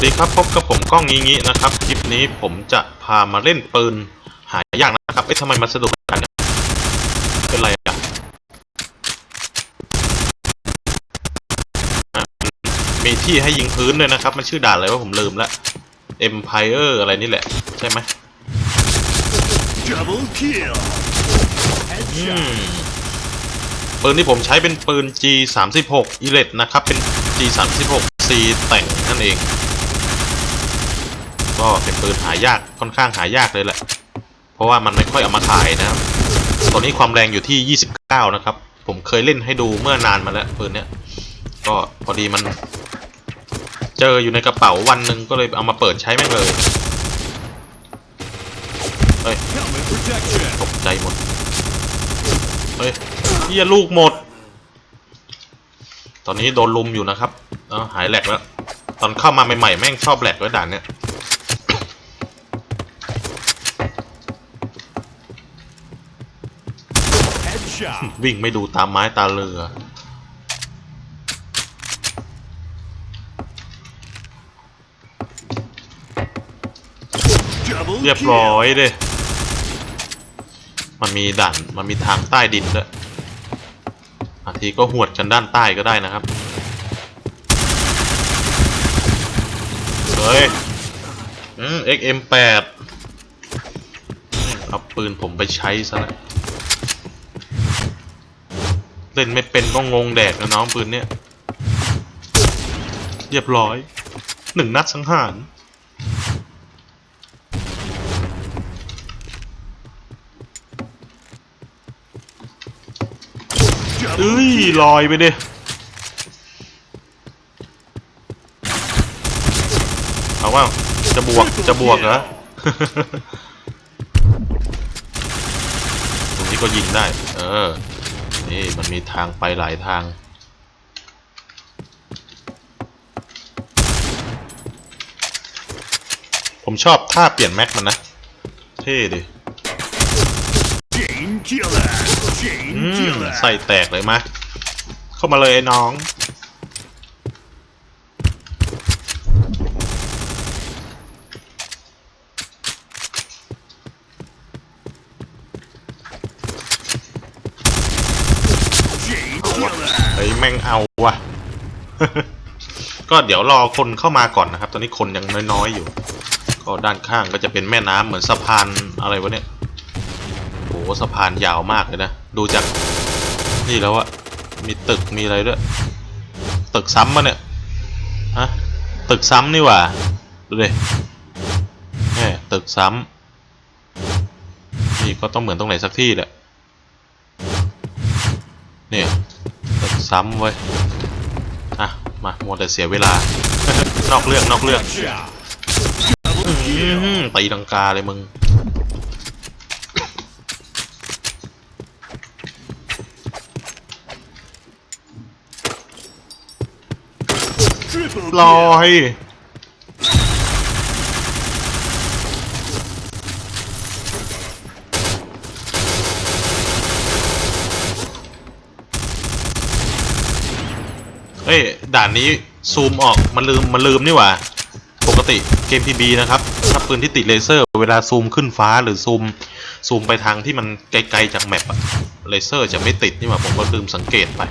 วัสดีครับพบกับผมก้องงี้งี้นะครับคลิปนี้ผมจะพามาเล่นปืนหายากนะครับเอ๊ะทำไมมันสะดุดกันเนี่ยเป็นไรอะอะมีที่ให้ยิงพื้นด้วยนะครับ มันชื่อด่านอะไรวะผมลืมละ Empire อะไรนี่แหละ ใช่ไหม Double kill. อื Headshot. มปืนที่ผมใช้เป็นปืน G 3 6 e l e t นะครับเป็น G 3 6 C แต่งนั่นเอง ก็เป็นปืนหายากค่อนข้างหายากเลยแหละ เพราะว่ามันไม่ค่อยเอามาขายนะครับตัวนี้ความแรงอยู่ที่ 29 นะครับ ผมเคยเล่นให้ดูเมื่อนานมาแล้วปืนเนี้ยก็พอดีมัน เจออยู่ในกระเป๋าวันหนึ่งก็เลยเอามาเปิดใช้แม่งเลย Helmet protection. ตกใจหมดเฮ้ยเฮียลูกหมด ตอนนี้โดนลุมอยู่นะครับเอาหายแหลกแล้ว ตอนเข้ามาใหม่ๆ แม่งชอบแหลกไว้ด่านเนี้ย วิ่งไม่ดูตามไม้ตาเรือ Double เรียบร้อย kill. เด้มันมีด่าน มันมีทางใต้ดินด้วยบางทีก็หวดกันด้านใต้ก็ได้นะครับ เฮ้ยอืม XM8 เอาปืนผมไปใช้ซะแล้ว เล่นไม่เป็นก็งงแดกนะน้องปืนเนี้ยเรียบร้อยหนึ่งนัดสังหารเอ้ Double ย kill. ลอยไปดิเอาว่าจะบวกจะบวกเหรอตรงนี้ก็ยิงได้ เออ นี่มันมีทางไปหลายทาง ผมชอบท่าเปลี่ยนแม็กมันนะ เท่ดิ Chain killer. อื Chain ม killer. ใส่แตกเลยมา เข้ามาเลยไอ้น้อง Chain killer. เฮ้ยแม่งเอา ว่ะ ก็เดี๋ยวรอคนเข้ามาก่อนนะครับ ตอนนี้คนยังน้อยๆอยู่ ก็ด้านข้างก็จะเป็นแม่น้ำเหมือนสะพานอะไรวะเนี่ยโหสะพานยาวมากเลยนะ ดูจากนี่แล้วอะมีตึกมีอะไรด้วย ตึกซ้ำมะเนี่ยฮะตึกซ้ำนี่หว่าดูดิแหมตึกซ้ำนี่ก็ต้องเหมือนตรงไหนสักที่แหละเนี่ย ซ้ำเว้ย อะ มามัวแต่เสียเวลา นอกเรื่องนอกเรื่องตีดังกาเลยมึง ลอย ด่านนี้ซูมออกมันลืมมันลืมนี่หว่าปกติเกม PB นะครับถ้าปืนที่ติดเลเซอร์ เวลาซูมขึ้นฟ้าหรือซูมซูมไปทางที่มันไกลๆจากแมปอะเลเซอร์จะไม่ติดนี่หว่าผมก็ลืมสังเกตไป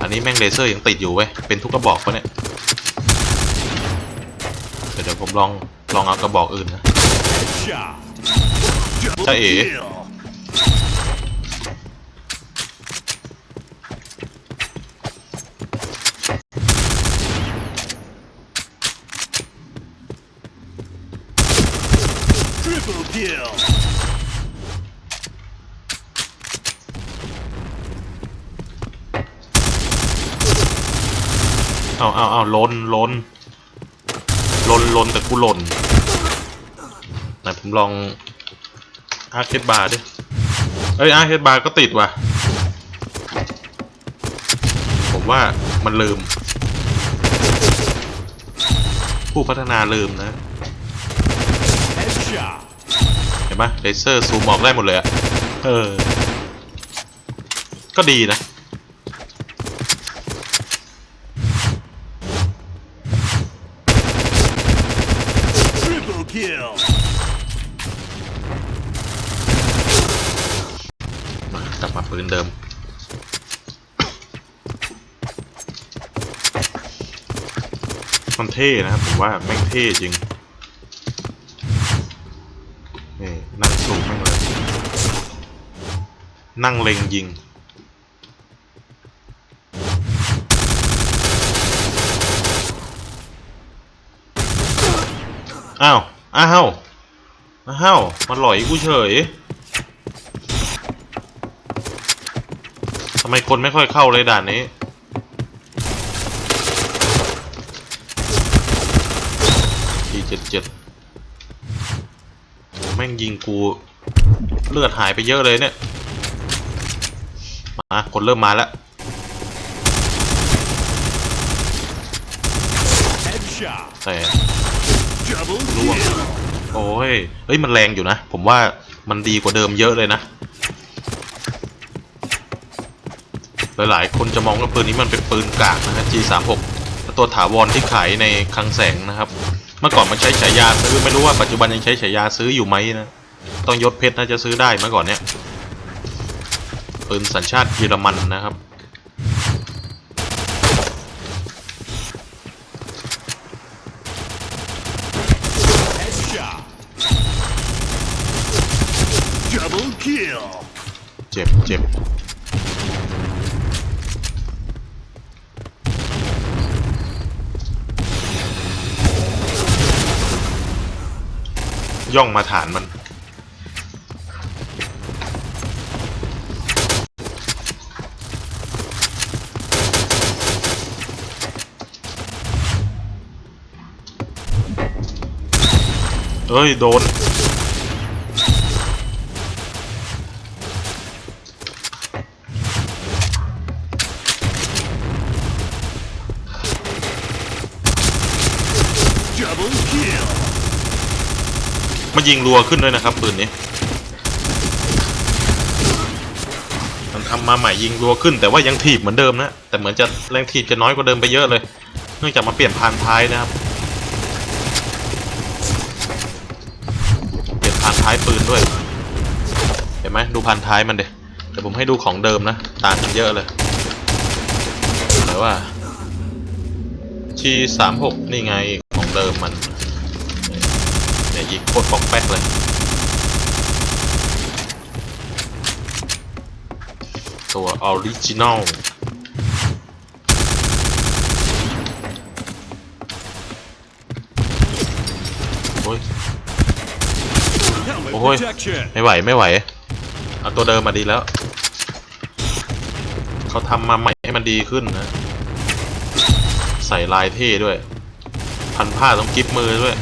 อันนี้แม่งเลเซอร์ยังติดอยู่เว้ยเป็นทุกกระบอกปะเนี่ยเดี๋ยวเดี๋ยวผมลองลองเอากระบอกอื่นนะ Headshot. Double Cha ỉ. kill. 'Triple kill. เอาเอาเอาลนลนลนลนแต่กูหล่นไหนผมลองอาร์เคดบาร์ดิ เอ้ยอาร์เคดบาร์ก็ติดว่ะ ผมว่ามันลืม ผู้พัฒนาลืมนะ เห็นไหมเลเซอร์ซูมออกได้หมดเลยอะเออ ก็ดีนะ kill. มากลับมาปืนเดิม มันเท่นะครับผมว่าแม่งเท่จริงนี่นั่งสูงแม่งเลยนั่งเล็งยิงอ้าว อ้าวอ้าวมันหลอยกูเฉยทำไมคนไม่ค่อยเข้าเลยด่านนี้ทีเจ็ดเจ็ดแม่งยิงกู เลือดหายไปเยอะเลยเนี่ย มา คนเริ่มมาแล้ว Headshot. แต่ Double Lua. kill. โอ้ยเฮ้ยมันแรงอยู่นะ ผมว่ามันดีกว่าเดิมเยอะเลยนะ หลายๆ คนจะมองว่าปืนนี้มันเป็นปืนกากนะฮะ G36 ตัวถาวรที่ขายในคลังแสงนะครับ เมื่อก่อนมันใช้ฉายาซื้อไม่รู้ว่าปัจจุบันยังใช้ฉายาซื้ออยู่ไหมนะต้องยศเพชรน่าจะซื้อได้เมื่อก่อนเนี่ยปืนสัญชาติเยอรมันนะครับ Headshot. Double kill. เจ็บย่องมาฐานมัน เอ้ย โดน มันยิงรัวขึ้นด้วยนะครับปืนนี้ มันทำมาใหม่ยิงรัวขึ้น แต่ว่ายังถีบเหมือนเดิมนะ แต่เหมือนจะแรงถีบจะน้อยกว่าเดิมไปเยอะเลย เนื่องจากมาเปลี่ยนพานท้ายนะครับ เปลี่ยนพานท้ายปืนด้วย เห็นไหมดูพานท้ายมันเดี๋ยวผมให้ดูของเดิมนะ ต่างกันเยอะเลยแต่ว่าชีสามหกนี่ไงของเดิมมัน เนี่ยยิงโคตรปอกแป๊กเลยตัวออริจินอลโอ้ย Helmet Ôi. protection. ไม่ไหวไม่ไหว เอาตัวเดิมมาดีแล้ว เขาทำมาใหม่ให้มันดีขึ้นนะ ใส่ลายเท่ด้วย พันผ้าต้องกิฟมือด้วย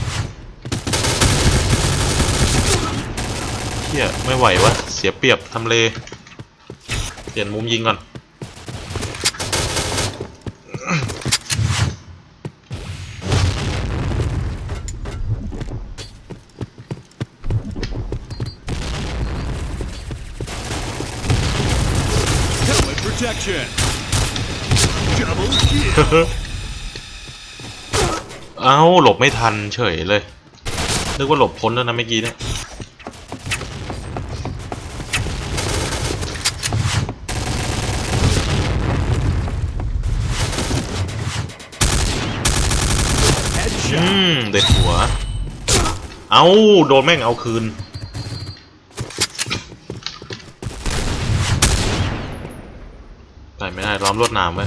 เฮี ยไม่ไหววะเสียเปรียบทำเล เปลี่ยนมุมยิงก่อน Helmet protection. Double kill. เอ้าหลบไม่ทันเฉยเลย นึกว่าหลบพ้นแล้วนะเมื่อกี้เนี่ย อืมเด็ดหัว เอาโดนแม่งเอาคืนได้ไม่ได้ล้อมรวดหนามไว้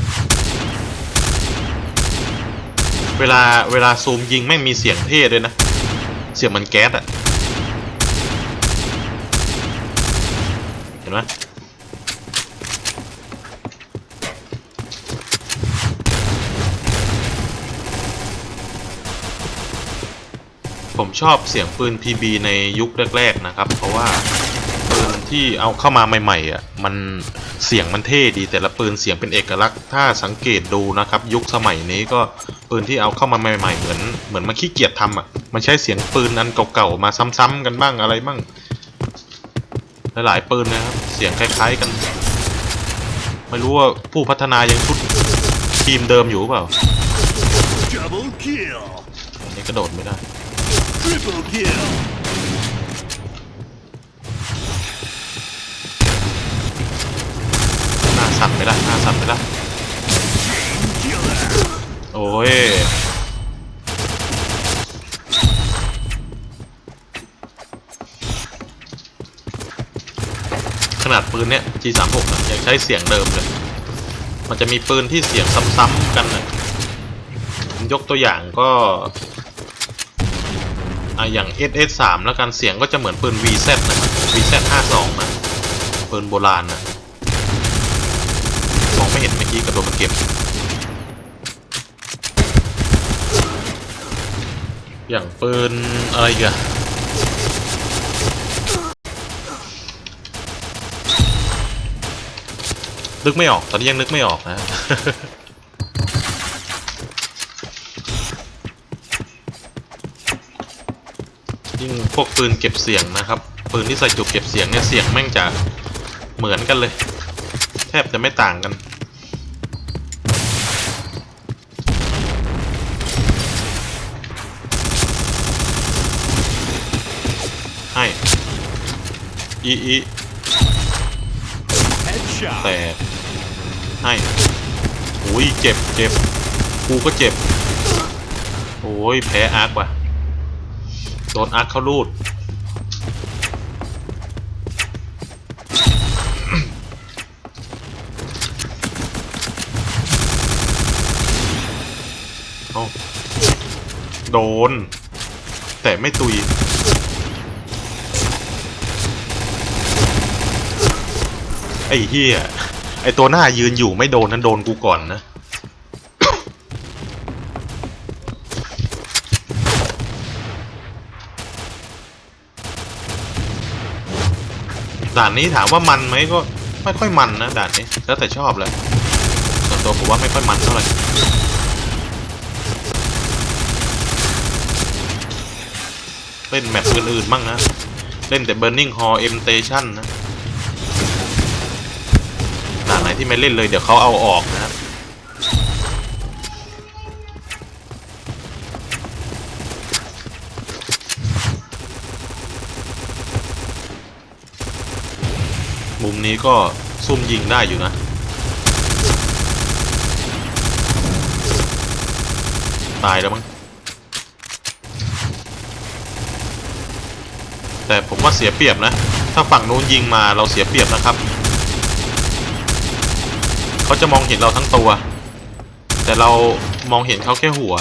เวลาเวลาซูมยิงแม่งมีเสียงเท่ด้วยนะ เสียงมันแก๊สอะเห็นไหม ผมชอบเสียงปืน PB ในยุคแรก ๆนะครับ เพราะว่าปืนที่เอาเข้ามาใหม่ๆอะมันเสียงมันเท่ดีแต่ละปืนเสียงเป็นเอกลักษณ์ ถ้าสังเกตดูนะครับ ยุคสมัยนี้ก็ปืนที่เอาเข้ามาใหม่ๆเหมือนเหมือนมันขี้เกียจทำอะมันใช้เสียงปืนอันเก่าๆมาซ้ำๆกันบ้างอะไรบ้างหลายๆปืนนะครับเสียงคล้าย ๆกัน ไม่รู้ว่าผู้พัฒนายังชุดทีมเดิมอยู่หรือเปล่า Double kill. อันนี้กระโดดไม่ได้ Triple kill. หน้าสั่นไปละหน้าสั่นไปละ Killer. โอ้ย ขนาดปืนเนี้ย G36 นะยังใช้เสียงเดิมเลย มันจะมีปืนที่เสียงซ้ำๆกันนะผมยกตัวอย่างก็ อะอย่าง SS3 แล้วกันเสียงก็จะเหมือนปืน VZ นะ VZ52 นะปืนโบราณนะมองไม่เห็นเมื่อกี้กระโดดมันเก็บ อย่างปืนอะไรอีกันนึกไม่ออก ตอนนี้ยังนึกไม่ออกนะ ยิ่งพวกปืนเก็บเสียงนะครับ ปืนที่ใส่จุกเก็บเสียงเนี่ยเสียงแม่งจะเหมือนกันเลย แทบจะไม่ต่างกันให้อีอี Headshot. แต่ให้อุ้ยเจ็บเจ็บกูก็เจ็บ โอ้ยแพ้อาร์คว่ะ โดนอาร์คเขารูด เอาโดน แต่ไม่ตุย ไอ้เฮียไอ้ตัวหน้ายืนอยู่ไม่โดนนั้นโดนกูก่อนนะ ด่านนี้ถามว่ามันไหมก็ไม่ค่อยมันนะด่านนี้แล้วแต่ชอบแหละส่วนตัวผมว่าไม่ค่อยมันเท่าไหร่เล่นแมปอื่นๆบ้างนะ เล่นแต่ Burning Hall M Station นะด่านไหนที่ไม่เล่นเลยเดี๋ยวเขาเอาออกนะครับ นี้ก็ซุ่มยิงได้อยู่นะ ตายแล้วมั้ง แต่ผมว่าเสียเปรียบนะ ถ้าฝั่งนู้นยิงมาเราเสียเปรียบนะครับ เขาจะมองเห็นเราทั้งตัว แต่เรามองเห็นเขาแค่หัว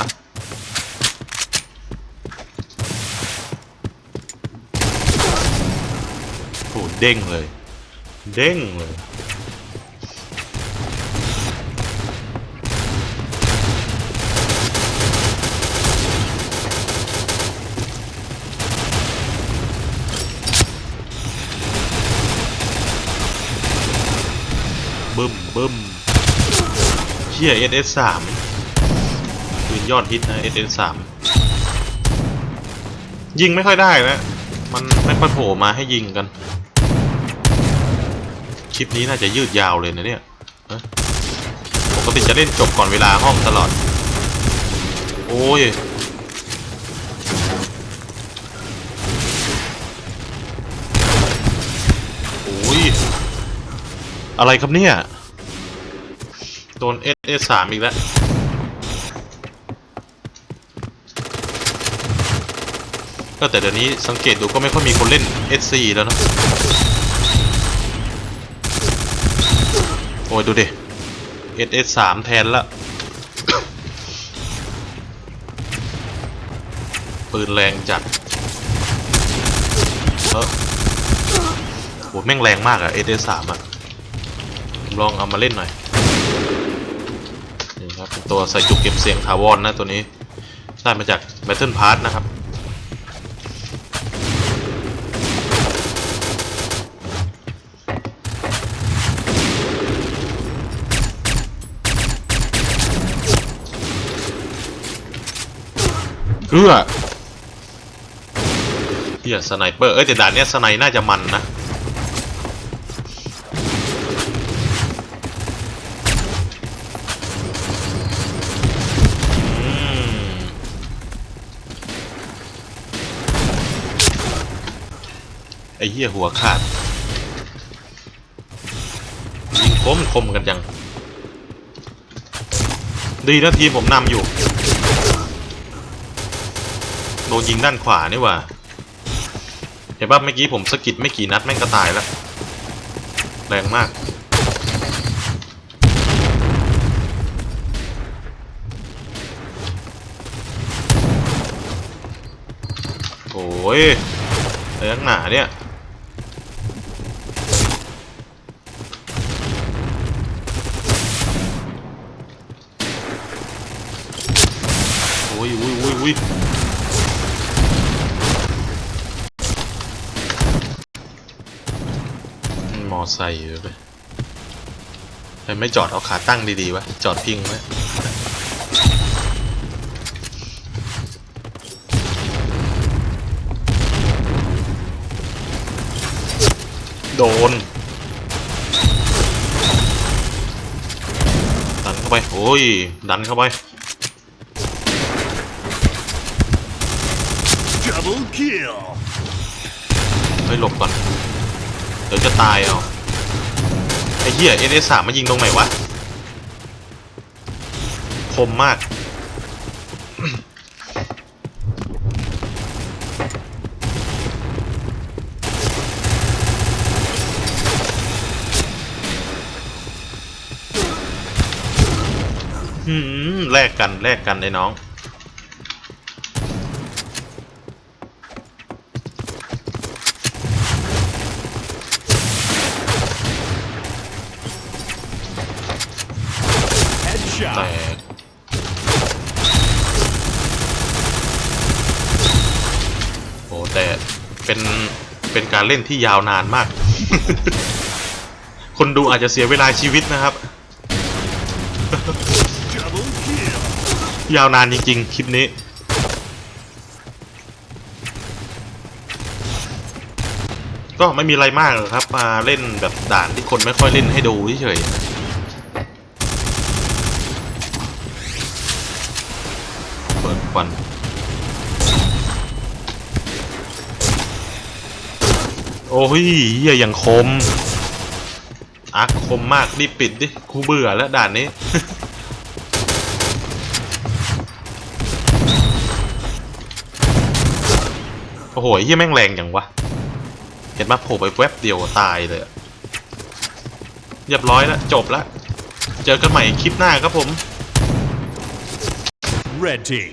โหเด้งเลย เด้งเลยบึ้มบึ้มเชี่ย SS สามปืนยอดฮิตนะ SS สามยิงไม่ค่อยได้นะ มันไม่ค่อยโผล่มาให้ยิงกัน คลิปนี้น่าจะยืดยาวเลยนะเนี่ยปกติจะเล่นจบก่อนเวลาห้องตลอด โอ้ยโอ้ย อะไรครับเนี่ยโดน S S สสามอีกแล้วก็แต่เดี๋ยวนี้สังเกตดูก็ไม่ค่อยมีคนเล่น S 4 แล้วนะโอ้ย ดูดิ S S สามแทนละ ปืนแรงจัดเออโหแม่งแรงมากอะ S S สามอะลองเอามาเล่นหน่อย นี่ครับ ตัวใส่จุกเก็บเสียงถาวรนนะตัวนี้ ได้มาจาก Battle Pass นะครับ เอื้อเฮียสไนเปอร์เอ้ยแต่ด่านเนี้ยสไนน่าจะมันนะอืมอ้เหี้ยหัวขาดยิงคมคมกันจัง ดีนะทีผมนำอยู่ ดนยิงด้านขวานี่ว่าเห็นป่ะเมื่อกี้ผมสะกิดไม่กี่นัดแม่งก็ตายแล้ว แรงมาก โอ้ยอะไรนักหนาเนี่ยโอ้ยอุ้ยอุ้ยอุ้ย อไซค์อยู่ไปทำไมไม่จอดเอาขาตั้งดีๆวะ จอดพิงไว้โดนดันเข้าไป โอ้ย ดันเข้าไป Double kill. เฮ้ยหลบก่อนเดี๋ยวจะตายเอาไอ้เหี้ย NS 3มายิงตรงไหนวะคมมากหืมแลกกันแลกกันไอ้น้อง แตกโอ้แต่เป็นเป็นการเล่นที่ยาวนานมาก คนดูอาจจะเสียเวลาชีวิตนะครับ ยาวนานจริงๆ คลิปนี้ก็ไม่มีอะไรมากหรอกครับ มาเล่นแบบด่านที่คนไม่ค่อยเล่นให้ดูเฉยๆเปิด ควันโอ้ยเหี้ยอย่างคมอาร์คมมากรีบปิดดิกูเบื่อแล้วด่านนี้ โอ้โหเฮียแม่งแรงอย่างวะ เห็นมาโผล่ไปแวบเดียวตายเลย เรียบร้อยแล้ว จบแล้ว เจอกันใหม่คลิปหน้าครับผม Red team.